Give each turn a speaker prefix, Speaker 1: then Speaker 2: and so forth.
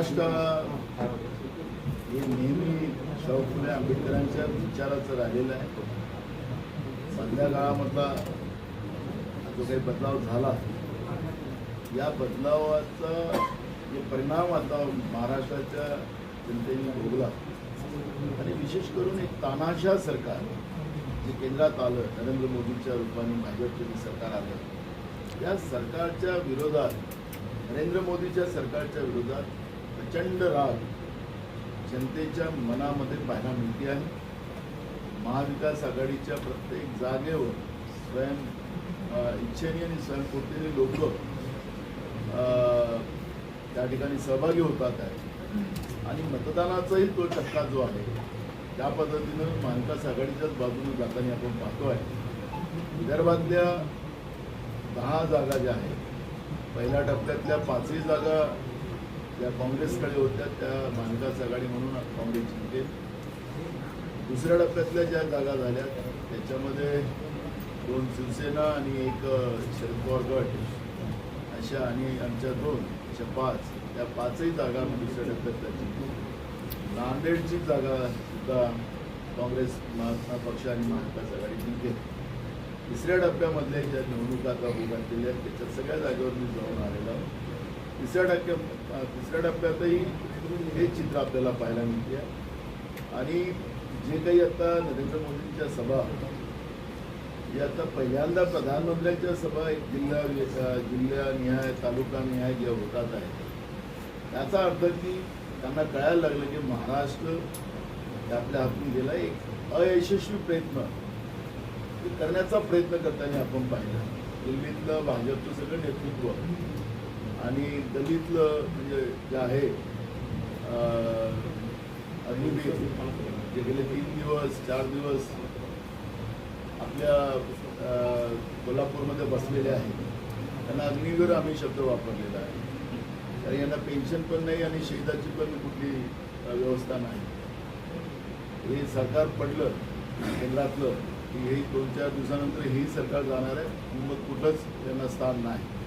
Speaker 1: महाराष्ट्र हे नेहमी शाहू फुले आंबेडकरांच्या विचाराचं राहिलेलं आहे. सध्या काळामधला जो काही बदलाव झाला या बदलावाचा जो परिणाम आता महाराष्ट्राच्या जनतेने भोगला आणि विशेष करून एक तानाशा सरकार जे केंद्रात आलं नरेंद्र मोदींच्या रूपाने भाजपचे जे सरकार आलं या सरकारच्या विरोधात नरेंद्र मोदीच्या सरकारच्या विरोधात प्रचंड राग जनतेच्या मनामध्ये पाहायला मिळते आहे महाविकास आघाडीच्या प्रत्येक जागेवर स्वयं इच्छेने आणि स्वयंपूर्तीने लोक त्या ठिकाणी सहभागी होतात आहे. आणि मतदानाचाही तो टक्का जो आहे त्या पद्धतीनं महाविकास आघाडीच्याच बाजूने जाताना आपण पाहतो आहे. विदर्भातल्या दहा जागा ज्या आहेत पहिल्या टप्प्यातल्या पाचही जागा ज्या काँग्रेसकडे होत्या त्या महाविकास आघाडी म्हणून काँग्रेस जिंकेल. दुसऱ्या टप्प्यातल्या ज्या जागा झाल्या त्याच्यामध्ये दोन शिवसेना आणि एक शरद पवार गट. अशा आणि आमच्या दोन अशा पाच. त्या पाचही जागा आम्ही दुसऱ्या टप्प्यातल्या जिंकू. नांदेडची जागा सुद्धा काँग्रेस महात्मा पक्ष आणि महाविकास आघाडी जिंकेल. तिसऱ्या टप्प्यामधल्या ज्या निवडणुका आता उभ्या केल्या आहेत त्याच्या सगळ्या जागेवर मी जाऊन आलेलो तिसऱ्या टप्प्या तिसऱ्या टप्प्यातही हे चित्र आपल्याला पाहायला मिळते. आणि जे काही आता नरेंद्र मोदींच्या सभा या आता पहिल्यांदा प्रधानमंत्र्यांच्या सभा एक जिल्हा जिल्हानिहाय तालुकानिहाय ज्या होतात आहेत याचा अर्थ की त्यांना कळायला लागलं की महाराष्ट्र आपल्या हातून गेला एक अयशस्वी प्रयत्न. ते करण्याचा प्रयत्न करताना आपण पाहिलं. दिल्लीतलं भाजपचं सगळं नेतृत्व. आणि दलितलं म्हणजे जे आहे अं, अग्निवीर जे गेले तीन दिवस चार दिवस आपल्या कोल्हापूरमध्ये बसलेले आहेत. त्यांना अग्निवीर आम्ही शब्द वापरलेला आहे. कारण यांना पेन्शन पण नाही आणि शहीदाची पण कुठली व्यवस्था नाही. हे सरकार पडलं केंद्रातलं की हे दोन चार दिवसानंतर हेही सरकार जाणार आहे. मग कुठंच त्यांना स्थान नाही.